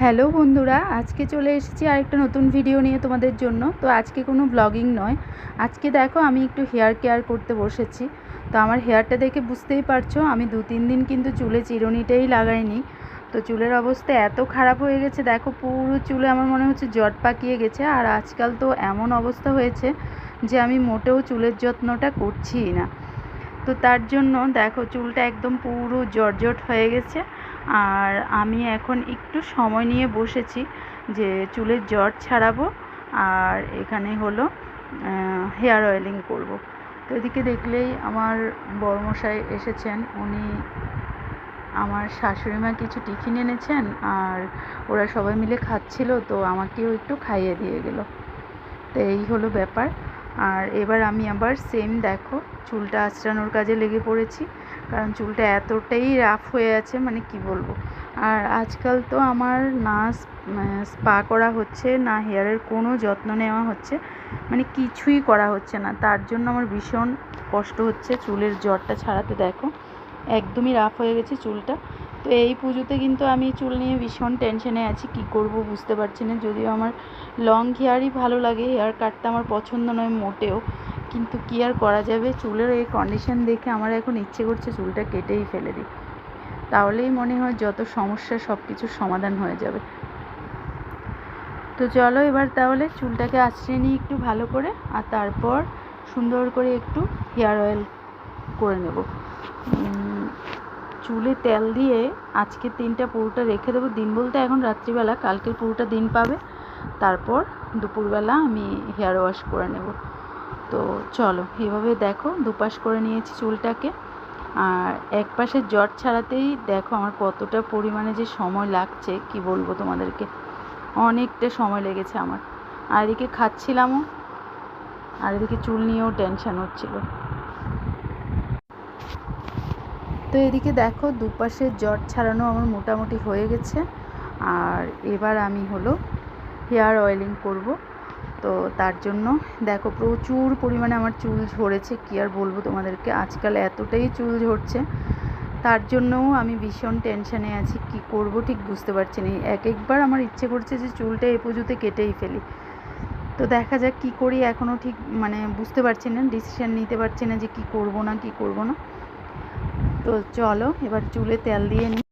Hello বন্ধুরা, আজকে চলে এসেছি আরেকটা নতুন ভিডিও নিয়ে তোমাদের জন্য। তো আজকে কোনো ব্লগিং নয়। আজকে দেখো আমি একটু হেয়ার কেয়ার করতে বসেছি। তো আমার হেয়ারটা দেখে বুঝতেই পারছ, আমি দু তিন দিন কিন্তু চুলে চিরুনিটাই লাগাইনি। তো চুলের অবস্থা এত খারাপ হয়ে গেছে, দেখো পুরো চুলে আমার মনে হচ্ছে জট পাকিয়ে গেছে। আর আজকাল তো এমন অবস্থা হয়েছে যে আমি মোটেও চুলের যত্নটা করছিই না। তো তার জন্য দেখো চুলটা একদম পুরো জর্জট হয়ে গেছে। আর আমি এখন একটু সময় নিয়ে বসেছি যে চুলের জট ছাড়াবো আর এখানে হলো হেয়ার অয়েলিং করব। তো এদিকে দেখলেই আমার বড়মশাই এসেছেন। উনি আমার শাশুড়ি মা কিছু টিফিন এনেছেন আর ওরা সবাই মিলে খাচ্ছিল, তো আমাকেও একটু খাইয়ে দিয়ে গেল। তো এই হলো ব্যাপার। আর এবার আমি আবার সেম দেখো, চুলটা আঁচড়ানোর কাজে লেগে পড়েছি। কারণ চুলটা এতটাই রাফ হয়ে আছে মানে কি বলব? আর আজকাল তো আমার না স্পা করা হচ্ছে, না হেয়ারের কোনো যত্ন নেওয়া হচ্ছে মানে কিছুই করা হচ্ছে না। তার জন্য আমার ভীষণ কষ্ট হচ্ছে চুলের জ্বরটা ছাড়াতে দেখো, একদমই রাফ হয়ে গেছে চুলটা। তো এই পুজোতে কিন্তু আমি চুল নিয়ে ভীষণ টেনশনে আছি, কি করব বুঝতে পারছি না। যদিও আমার লং হেয়ারই ভালো লাগে হেয়ার কাটটা আমার পছন্দ নয় মোটেও। কিন্তু কী আর করা যাবে? চুলের এই কন্ডিশন দেখে আমার এখন ইচ্ছে করছে চুলটা কেটেই ফেলে দিই। তাহলেই মনে হয় যত সমস্যা সব কিছুর সমাধান হয়ে যাবে। তো চলো এবার তাহলে চুলটাকে আশ্রয় নিই একটু ভালো করে, আর তারপর সুন্দর করে একটু হেয়ার অয়েল করে নেব। চুলে তেল দিয়ে আজকে দিনটা পুরোটা রেখে দেবো। দিন বলতে এখন রাত্রিবেলা কালকের পুরোটা দিন পাবে। তারপর দুপুরবেলা আমি হেয়ার ওয়াশ করে নেব। তো চলো, এভাবে দেখো, দুপাশ করে নিয়েছি চুলটাকে। আর এক পাশে জট ছাড়াতেই দেখো আমার কতটা পরিমাণে যে সময় লাগছে, কি বলব তোমাদেরকে? অনেকটা সময় লেগেছে আমার। আর এদিকে খাচ্ছিলামও, আর এদিকে চুল নিয়েও টেনশান হচ্ছিল। তো এদিকে দেখো, দুপাশের জট ছাড়ানো আমার মোটামুটি হয়ে গেছে। আর এবার আমি হলো হেয়ার অয়েলিং করব। তো তার জন্য দেখো প্রচুর পরিমাণে আমার চুল ঝরেছে, কী আর বলব তোমাদেরকে? আজকাল এতটাই চুল ঝরছে। তার জন্যও আমি ভীষণ টেনশানে আছি, কি করব ঠিক বুঝতে পারছি না। এক একবার আমার ইচ্ছে করছে যে চুলটা এ পুজোতে কেটেই ফেলি। তো দেখা যাক কী করি এখনও ঠিক মানে বুঝতে পারছি না ডিসিশান নিতে পারছি না যে কি করব না, কি করব না। তো চলো এবার চুলে তেল দিয়ে নিই